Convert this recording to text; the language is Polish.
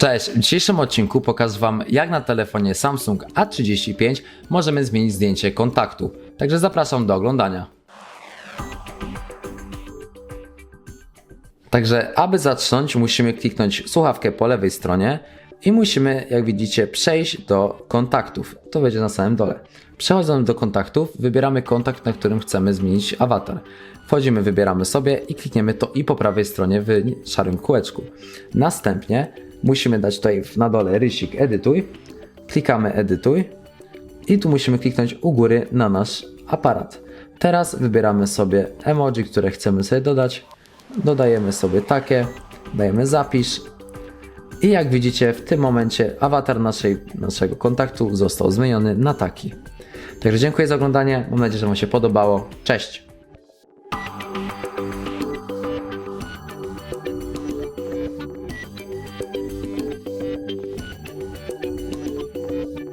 Cześć, w dzisiejszym odcinku pokażę Wam jak na telefonie Samsung A35 możemy zmienić zdjęcie kontaktu. Także zapraszam do oglądania. Także aby zacząć musimy kliknąć słuchawkę po lewej stronie i musimy jak widzicie przejść do kontaktów. To będzie na samym dole. Przechodząc do kontaktów wybieramy kontakt, na którym chcemy zmienić awatar. Wchodzimy, wybieramy sobie i klikniemy to i po prawej stronie w szarym kółeczku. Następnie musimy dać tutaj na dole rysik edytuj. Klikamy edytuj i tu musimy kliknąć u góry na nasz aparat. Teraz wybieramy sobie emoji, które chcemy sobie dodać. Dodajemy sobie takie, dajemy zapisz i jak widzicie w tym momencie awatar naszej, naszego kontaktu został zmieniony na taki. Także dziękuję za oglądanie, mam nadzieję, że Wam się podobało. Cześć!